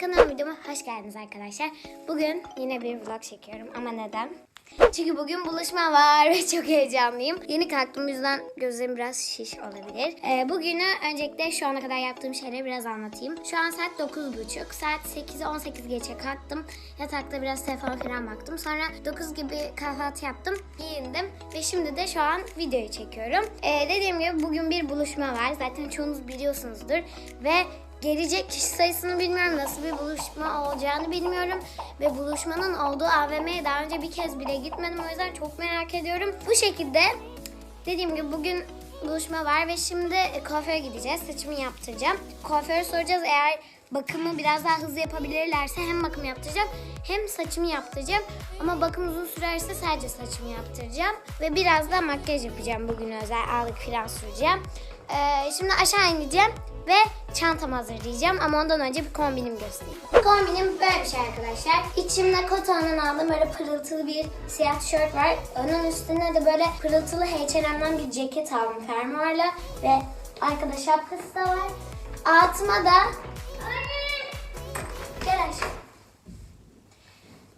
Kanalıma videoma hoş geldiniz arkadaşlar. Bugün yine bir vlog çekiyorum ama neden? Çünkü bugün buluşma var ve çok heyecanlıyım. Yeni kalktım yüzden gözlerim biraz şiş olabilir. Ee, bugünü öncelikle şu ana kadar yaptığım şeyleri biraz anlatayım. Şu an saat 9.30. Saat 8'e 18 geçe kalktım. Yatakta biraz telefona falan baktım. Sonra 9 gibi kahvaltı yaptım. Giyindim ve şimdi de şu an videoyu çekiyorum. Ee, dediğim gibi bugün bir buluşma var. Zaten çoğunuz biliyorsunuzdur. Ve Gelecek kişi sayısını bilmiyorum. Nasıl bir buluşma olacağını bilmiyorum. Ve buluşmanın olduğu AVM'ye daha önce bir kez bile gitmedim. O yüzden çok merak ediyorum. Bu şekilde dediğim gibi bugün buluşma var ve şimdi e, kuaföre gideceğiz. Saçımı yaptıracağım. Kuaföre soracağız eğer bakımı biraz daha hızlı yapabilirlerse hem bakım yaptıracağım hem saçımı yaptıracağım. Ama bakım uzun sürerse sadece saçımı yaptıracağım. Ve biraz da makyaj yapacağım bugün özel. Ağlık falan süreceğim. Ee, şimdi aşağı ineceğim ve çantamı hazırlayacağım ama ondan önce bir kombinimi göstereyim. Kombinim böyle bir şey arkadaşlar. İçimde Koto'nun aldığım böyle pırıltılı bir siyah tişört var. Onun üstüne de böyle pırıltılı H&M'den bir ceket aldım fermuarlı ve arkada şapkası da var. Altıma da Gel aşkım.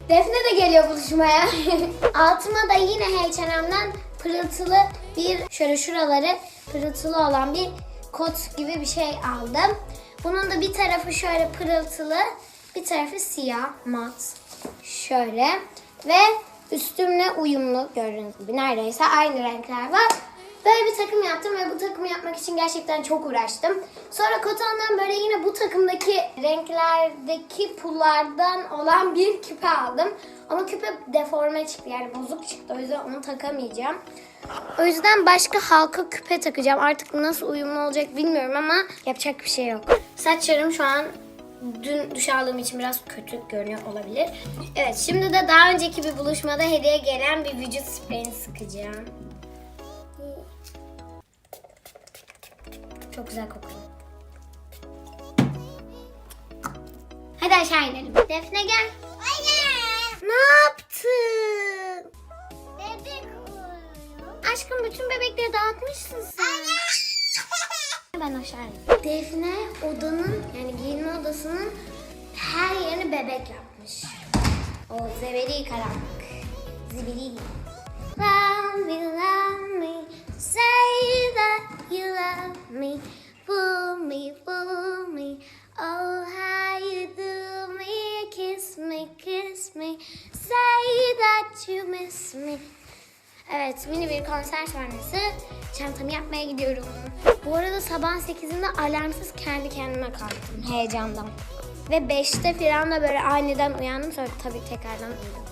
Defne de geliyor buluşmaya. Altıma da yine H&M'den pırıltılı bir şöyle şuraları pırıltılı olan bir kot gibi bir şey aldım. Bunun da bir tarafı şöyle pırıltılı, bir tarafı siyah, mat. Şöyle ve üstümle uyumlu gördüğünüz gibi neredeyse aynı renkler var. Böyle bir takım yaptım ve bu takımı yapmak için gerçekten çok uğraştım. Sonra Koton'dan böyle yine bu takımdaki renklerdeki pullardan olan bir küpe aldım. Ama küpe deforme çıktı yani bozuk çıktı o yüzden onu takamayacağım. O yüzden başka halka küpe takacağım. Artık nasıl uyumlu olacak bilmiyorum ama yapacak bir şey yok. Saçlarım şu an dün duş aldığım için biraz kötü görünüyor olabilir. Evet şimdi de daha önceki bir buluşmada hediye gelen bir vücut spreyini sıkacağım. Çok güzel kokuyor. Hadi aşağı inelim. Defne gel. Ne yaptın? Aşkım bütün bebekleri dağıtmışsın sen. Ben aşağı ineyim. Defne odanın yani giyinme odasının her yerini bebek yapmış. O zebeli karanlık. Zibili. Love me, love me, say that you love me, fool me, fool me, oh how you do me, kiss me, kiss me, say that you miss me. Evet, mini bir konser sonrası çantamı yapmaya gidiyorum. Bu arada sabah 8'inde alarmsız kendi kendime kalktım heyecandan. Ve 5'te falan da böyle aniden uyandım sonra tabii tekrardan uyudum.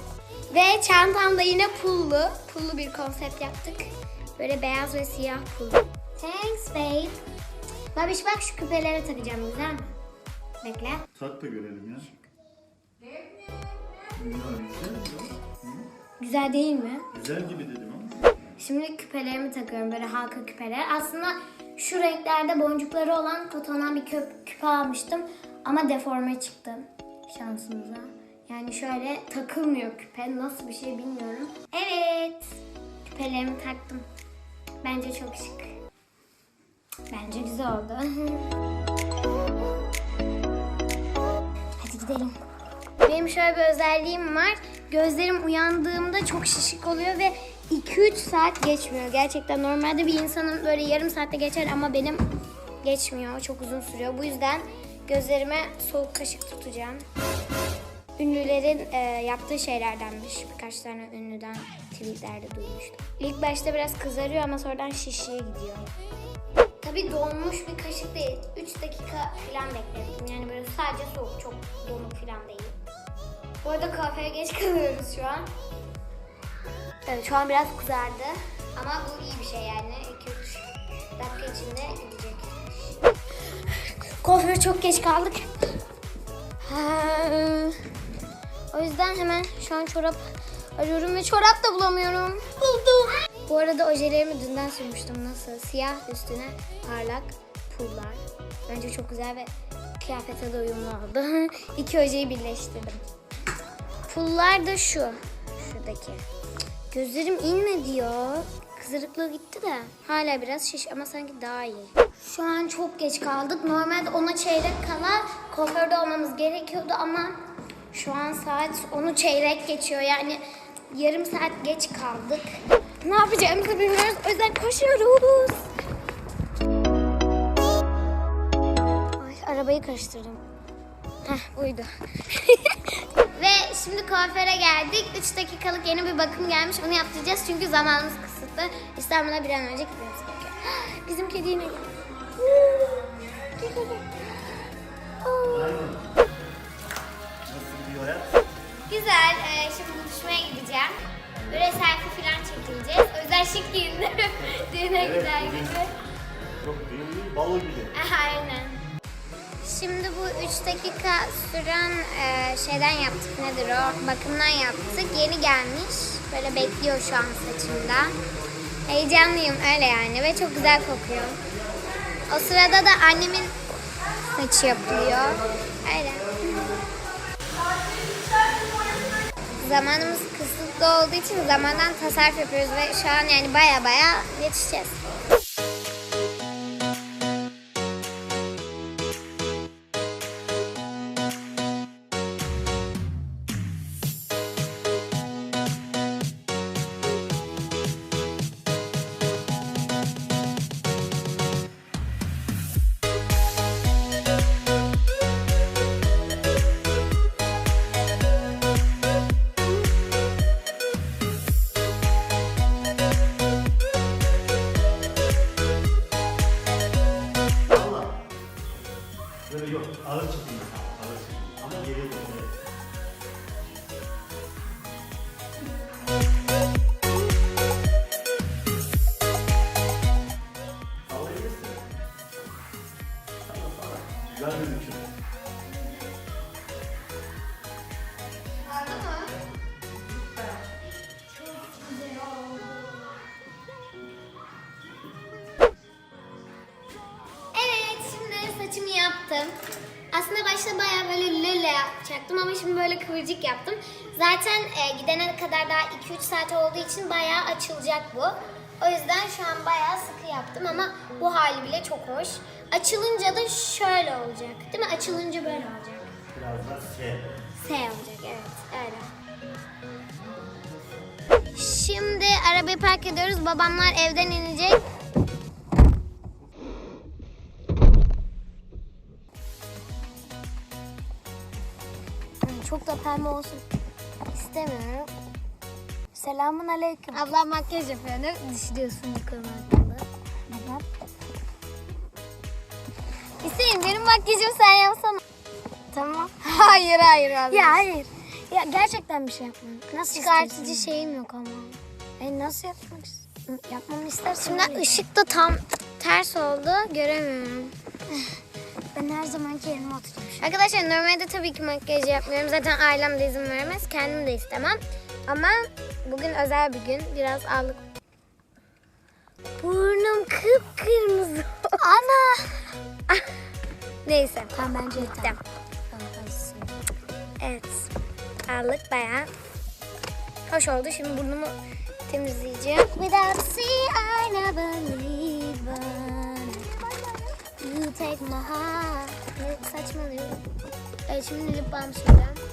Ve çantamda yine pullu, pullu bir konsept yaptık. Böyle beyaz ve siyah pullu. Thanks babe. Babiş bak şu küpeleri takacağım güzel mi? Bekle. Tak da görelim ya. Ya, güzel, ya. Güzel değil mi? Güzel gibi dedim ama. Şimdi küpelerimi takıyorum böyle halka küpeler. Aslında şu renklerde boncukları olan kotondan bir köp, küpe almıştım. Ama deforme çıktı şansımıza. Yani şöyle takılmıyor küpe. Nasıl bir şey bilmiyorum. Evet. Küpelerimi taktım. Bence çok şık. Bence güzel oldu. Hadi gidelim. Benim şöyle bir özelliğim var. Gözlerim uyandığımda çok şişik oluyor ve 2-3 saat geçmiyor. Gerçekten normalde bir insanın böyle yarım saatte geçer ama benim geçmiyor. Çok uzun sürüyor. Bu yüzden gözlerime soğuk kaşık tutacağım. Ünlülerin e, yaptığı şeylerdenmiş. Birkaç tane ünlüden tweetlerde duymuştum. İlk başta biraz kızarıyor ama sonradan şişiye gidiyor. Tabii donmuş bir kaşık değil. 3 dakika falan bekledim. Yani böyle sadece soğuk, çok donuk falan değil. Bu arada kafeye geç kalıyoruz şu an. Evet şu an biraz kızardı. Ama bu iyi bir şey yani. 2-3 dakika içinde gidecek. Kuaföre çok geç kaldık. O yüzden hemen şu an çorap arıyorum ve çorap da bulamıyorum. Buldum. Bu arada ojelerimi dünden sürmüştüm. Nasıl? Siyah üstüne parlak pullar. Bence çok güzel ve kıyafete de uyumlu oldu. İki ojeyi birleştirdim. Pullar da şu. Şuradaki. Gözlerim inmedi ya. Kızarıklığı gitti de. Hala biraz şiş ama sanki daha iyi. Şu an çok geç kaldık. Normalde ona çeyrek kala kuaförde olmamız gerekiyordu ama şu an saat 10'u çeyrek geçiyor. Yani yarım saat geç kaldık. Ne yapacağımızı bilmiyoruz. O yüzden koşuyoruz. Ay, arabayı karıştırdım. Heh buydu. Şimdi kuaföre geldik. 3 dakikalık yeni bir bakım gelmiş. Onu yaptıracağız çünkü zamanımız kısıtlı. İstanbul'a bir an önce gitmemiz gerekiyor. Bizim kedi yine geldi. Gel, gel, gel. Aa. Aynen. Nasıl gidiyor hayat? Güzel. Ee, şimdi buluşmaya gideceğim. Böyle selfie falan çekileceğiz. O yüzden şık giyindim. Düğüne Evet, bugün- gibi. Çok değil, balo gibi. Aynen. Şimdi bu 3 dakika süren e, şeyden yaptık nedir o? Bakımdan yaptık. Yeni gelmiş. Böyle bekliyor şu an saçımda. Heyecanlıyım öyle yani ve çok güzel kokuyor. O sırada da annemin saçı yapılıyor. Öyle. Zamanımız kısıtlı olduğu için zamandan tasarruf yapıyoruz ve şu an yani baya baya yetişeceğiz. Ağır çekeyim. Ağır çekeyim. Ama geriye gözüküyor. Evet şimdi saçımı yaptım. Aslında başta bayağı böyle lüle yapacaktım ama şimdi böyle kıvırcık yaptım. Zaten e, gidene kadar daha 2-3 saat olduğu için bayağı açılacak bu. O yüzden şu an bayağı sıkı yaptım ama bu hali bile çok hoş. Açılınca da şöyle olacak. Değil mi? Açılınca böyle olacak. Biraz da S. S olacak evet öyle. Şimdi arabayı park ediyoruz. Babamlar evden inecek. Çok da pembe olsun istemiyorum. Selamun aleyküm. Ablam makyaj yapıyor. Ne düşünüyorsun bu konu hakkında? Hüseyin benim makyajımı sen yapsana. Tamam. Hayır hayır abi. Ya hayır. Ya gerçekten bir şey yapmam. Nasıl çıkartıcı şeyim yok ama. E nasıl yapmak yapmamı istersen. Şimdi ışık da tam ters oldu. Göremiyorum. Ben her zamanki yerime oturayım. Arkadaşlar normalde tabii ki makyaj yapmıyorum. Zaten ailem de izin vermez. Kendim de istemem. Ama bugün özel bir gün. Biraz aldık. Burnum kıpkırmızı. Ana. Neyse. Tamam bence yeter. Tamam. Evet. Aldık bayağı. Hoş oldu. Şimdi burnumu temizleyeceğim. Without see I never leave take my heart. Saçmalıyorum. Evet şimdi lip balm süreceğim.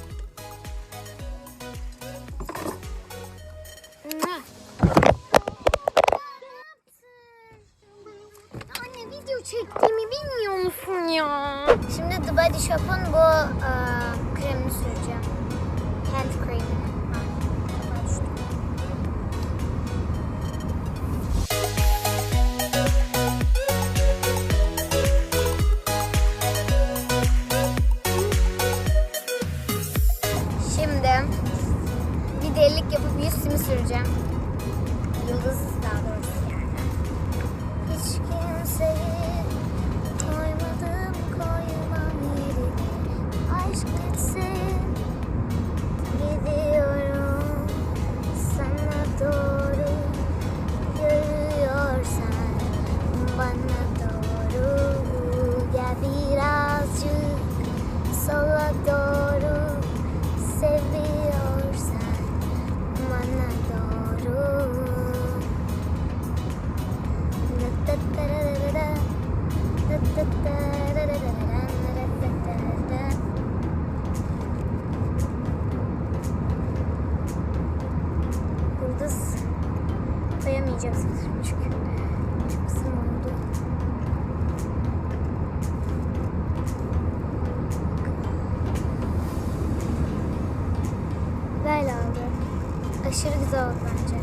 Aşırı güzel oldu bence.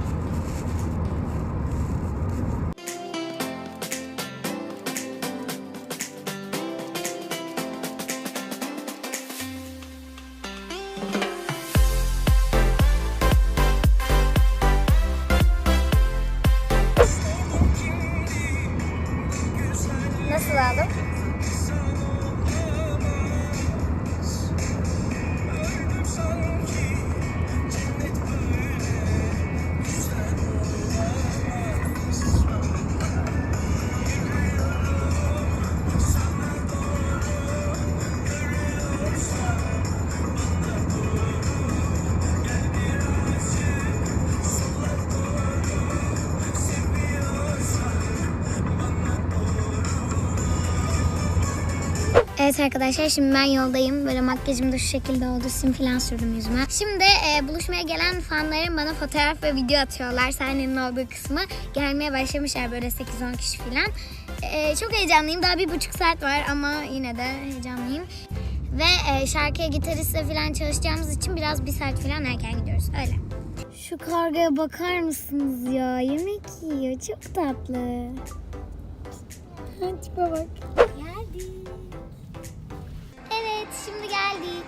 Evet arkadaşlar şimdi ben yoldayım. Böyle makyajım da şu şekilde oldu. Sim falan sürdüm yüzüme. Şimdi e, buluşmaya gelen fanlarım bana fotoğraf ve video atıyorlar. Sahnenin olduğu kısmı. Gelmeye başlamışlar böyle 8-10 kişi falan. E, çok heyecanlıyım. Daha bir buçuk saat var ama yine de heyecanlıyım. Ve e, şarkıya gitaristle falan çalışacağımız için biraz bir saat falan erken gidiyoruz. Öyle. Şu kargaya bakar mısınız ya? Yemek yiyor. Çok tatlı. Tipe bak. Geldik. Şimdi geldik.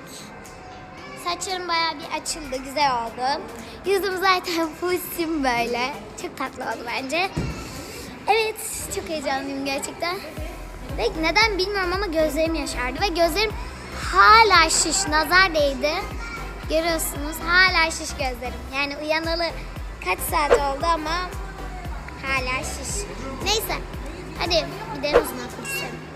Saçlarım bayağı bir açıldı. Güzel oldu. Yüzüm zaten full böyle. Çok tatlı oldu bence. Evet çok heyecanlıyım gerçekten. Ve neden bilmiyorum ama gözlerim yaşardı. Ve gözlerim hala şiş. Nazar değdi. Görüyorsunuz hala şiş gözlerim. Yani uyanalı kaç saat oldu ama hala şiş. Neyse hadi gidelim zaman kulisine.